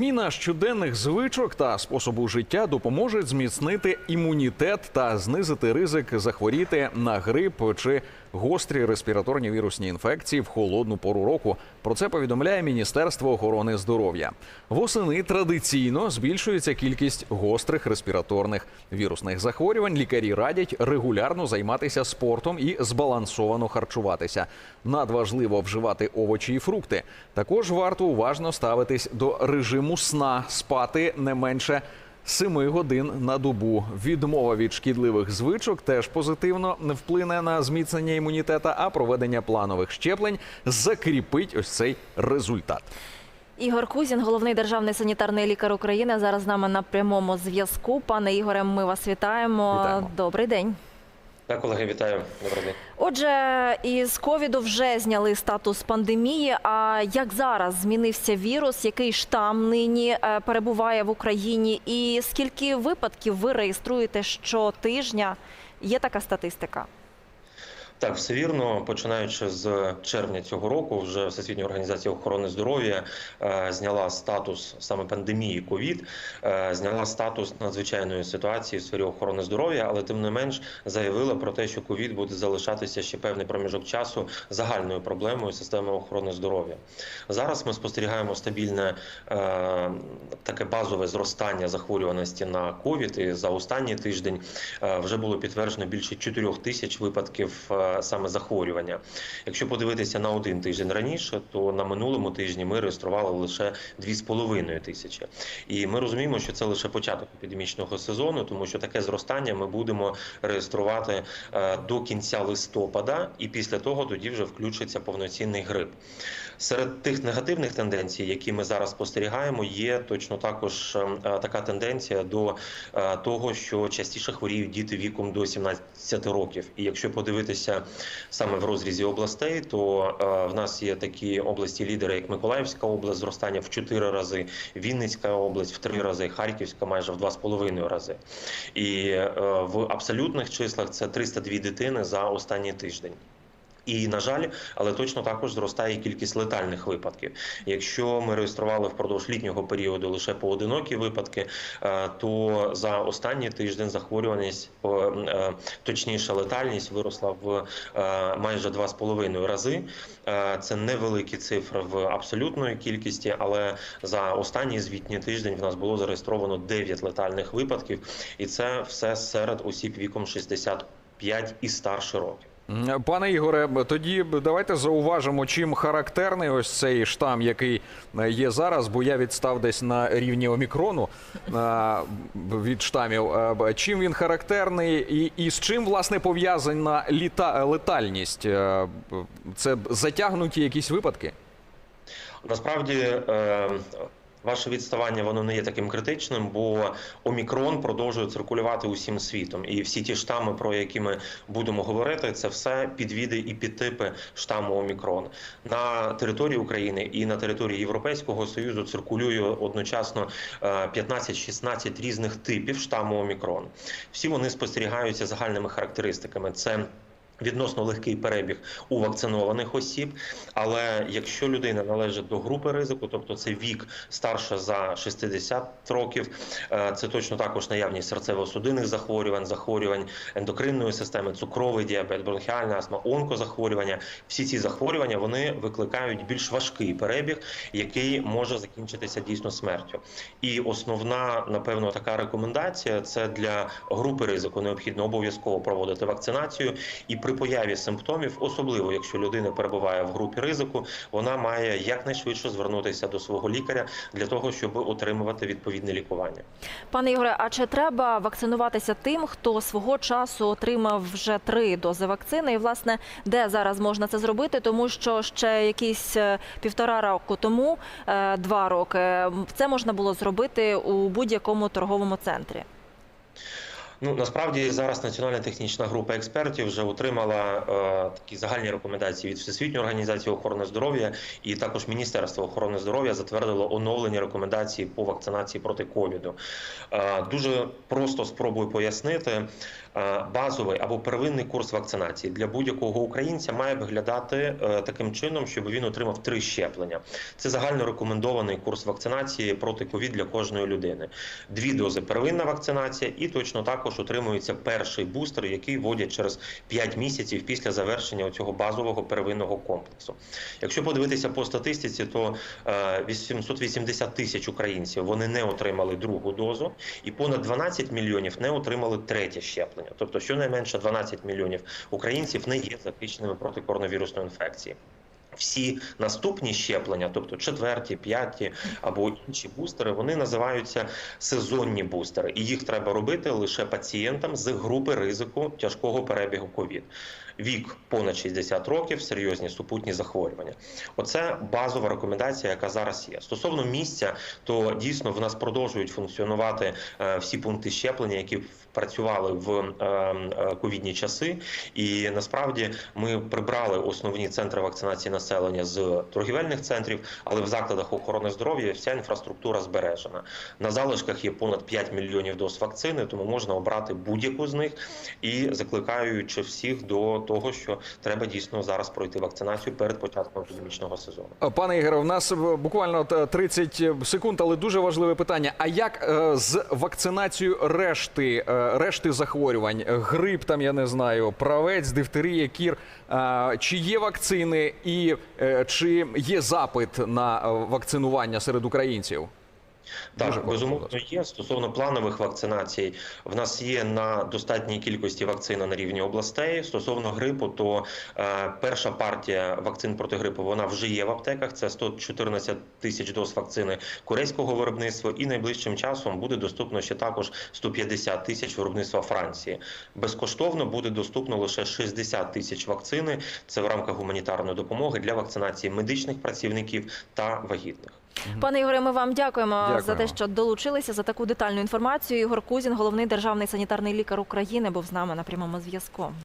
Зміна щоденних звичок та способу життя допоможе зміцнити імунітет та знизити ризик захворіти на грип чи гострі респіраторні вірусні інфекції в холодну пору року. Про це повідомляє Міністерство охорони здоров'я. Восени традиційно збільшується кількість гострих респіраторних вірусних захворювань. Лікарі радять регулярно займатися спортом і збалансовано харчуватися. Надважливо вживати овочі і фрукти. Також варто уважно ставитись до режиму сна, спати не менше. Семи годин на добу відмова від шкідливих звичок теж позитивно не вплине на зміцнення імунітета, а проведення планових щеплень закріпить ось цей результат. Ігор Кузін, головний державний санітарний лікар України, зараз з нами на прямому зв'язку. Пане Ігоре, ми вас вітаємо. Вітаємо. Добрий день. Так, колеги, вітаю. Добрий день. Отже, із ковіду вже зняли статус пандемії. А як зараз змінився вірус? Який штам нині е, перебуває в Україні? І скільки випадків ви реєструєте щотижня? Є така статистика? Так, все вірно. Починаючи з червня цього року, вже Всесвітня організація охорони здоров'я е, зняла статус саме пандемії ковід, е, зняла статус надзвичайної ситуації в сфері охорони здоров'я, але тим не менш заявила про те, що ковід буде залишатися ще певний проміжок часу загальною проблемою системи охорони здоров'я. Зараз ми спостерігаємо стабільне е, таке базове зростання захворюваності на ковід. І за останній тиждень е, вже було підтверджено більше 4 тисяч випадків е, саме захворювання. Якщо подивитися на один тиждень раніше, то на минулому тижні ми реєстрували лише 2,5 тисячі. І ми розуміємо, що це лише початок епідемічного сезону, тому що таке зростання ми будемо реєструвати е, до кінця листопада, і після того тоді вже включиться повноцінний грип. Серед тих негативних тенденцій, які ми зараз спостерігаємо, є точно також е, така тенденція до е, того, що частіше хворіють діти віком до 17 років. І якщо подивитися саме в розрізі областей, то е, в нас є такі області-лідери, як Миколаївська область, зростання в 4 рази, Вінницька область в 3 рази, Харківська майже в 2,5 рази. І е, в абсолютних числах це 302 дитини за останній тиждень. І на жаль, але точно також зростає кількість летальних випадків. Якщо ми реєстрували впродовж літнього періоду лише поодинокі випадки, е, то за останній тиждень захворюваність, е, точніше, летальність виросла в е, майже 2,5 рази. Це невеликі цифри в абсолютної кількості, але за останній звітній тиждень в нас було зареєстровано 9 летальних випадків, і це все серед осіб віком 65 і старше років. Пане Ігоре, тоді давайте зауважимо, чим характерний ось цей штам, який е, є зараз, бо я відстав десь на рівні омікрону е, від штамів. Е, Чим він характерний і, і з чим власне пов'язана літа, летальність? Це затягнуті якісь випадки? Насправді ваше відставання воно не є таким критичним, бо омікрон продовжує циркулювати усім світом, і всі ті штами, про які ми будемо говорити, це все підвіди і підтипи штаму омікрон на території України і на території Європейського союзу циркулює одночасно е, 15-16 різних типів штаму омікрон. Всі вони спостерігаються загальними характеристиками. Це Відносно легкий перебіг у вакцинованих осіб, але якщо людина належить до групи ризику, тобто це вік старше за 60 років, е, це точно також наявність серцево-судинних захворювань, захворювань ендокринної системи, цукровий діабет, бронхіальна астма, онкозахворювання. Всі ці захворювання вони викликають більш важкий перебіг, який може закінчитися дійсно смертю. І основна, напевно, така рекомендація це для групи ризику необхідно обов'язково проводити вакцинацію і при появі симптомів, особливо якщо людина перебуває в групі ризику, вона має якнайшвидше звернутися до свого лікаря для того, щоб отримувати відповідне лікування. Пане Ігоре, а чи треба вакцинуватися тим, хто свого часу отримав вже три дози вакцини? І власне де зараз можна це зробити? Тому що ще якісь е, півтора року тому, е, два роки, це можна було зробити у будь-якому торговому центрі. Ну насправді зараз Національна технічна група експертів вже отримала е, такі загальні рекомендації від Всесвітньої організації охорони здоров'я, і також Міністерство охорони здоров'я затвердило оновлені рекомендації по вакцинації проти ковіду. Е, дуже просто спробую пояснити. Е, Базовий або первинний курс вакцинації для будь-якого українця має виглядати е, таким чином, щоб він отримав три щеплення. Це загально рекомендований курс вакцинації проти ковід для кожної людини. Дві дози первинна вакцинація, і точно також отримується перший бустер, який вводять через 5 місяців після завершення цього базового первинного комплексу. Якщо подивитися по статистиці, то е, 880 тисяч українців вони не отримали другу дозу, і понад 12 мільйонів не отримали третє щеплення. Тобто, щонайменше 12 мільйонів українців не є захищеними проти коронавірусної інфекції. Всі наступні щеплення, тобто четверті, п'яті або інші бустери, вони називаються сезонні бустери, і їх треба робити лише пацієнтам з групи ризику тяжкого перебігу ковід. Вік понад 60 років, серйозні супутні захворювання. Оце базова рекомендація, яка зараз є. Стосовно місця, то дійсно в нас продовжують функціонувати е, всі пункти щеплення, які працювали в е, е, ковідні часи. І насправді ми прибрали основні центри вакцинації населення з торгівельних центрів, але в закладах охорони здоров'я вся інфраструктура збережена. На залишках є понад 5 мільйонів доз вакцини, тому можна обрати будь-яку з них і закликаючи всіх до того, що треба дійсно зараз пройти вакцинацію перед початком епідемічного сезону. Пане Ігоре, у нас е, буквально от, 30 секунд, але дуже важливе питання. А як е, з вакцинацією решти, е, решти захворювань? Грип, там я не знаю, правець, дифтерія, кір. Е, Чи є вакцини і е, чи є запит на е, вакцинування серед українців? Дуже Так, коротко, безумовно є. Стосовно планових вакцинацій, в нас є на достатній кількості вакцина на рівні областей. Стосовно грипу, то е, перша партія вакцин проти грипу вона вже є в аптеках. Це 114 тисяч доз вакцини корейського виробництва, і найближчим часом буде доступно ще також 150 тисяч виробництва Франції. Безкоштовно буде доступно лише 60 тисяч вакцини. Це в рамках гуманітарної допомоги для вакцинації медичних працівників та вагітних. Пане Ігоре, ми вам дякуємо, Дякуємо. за те, що долучилися за таку детальну інформацію. Ігор Кузін, головний державний санітарний лікар України, був з нами на прямому зв'язку.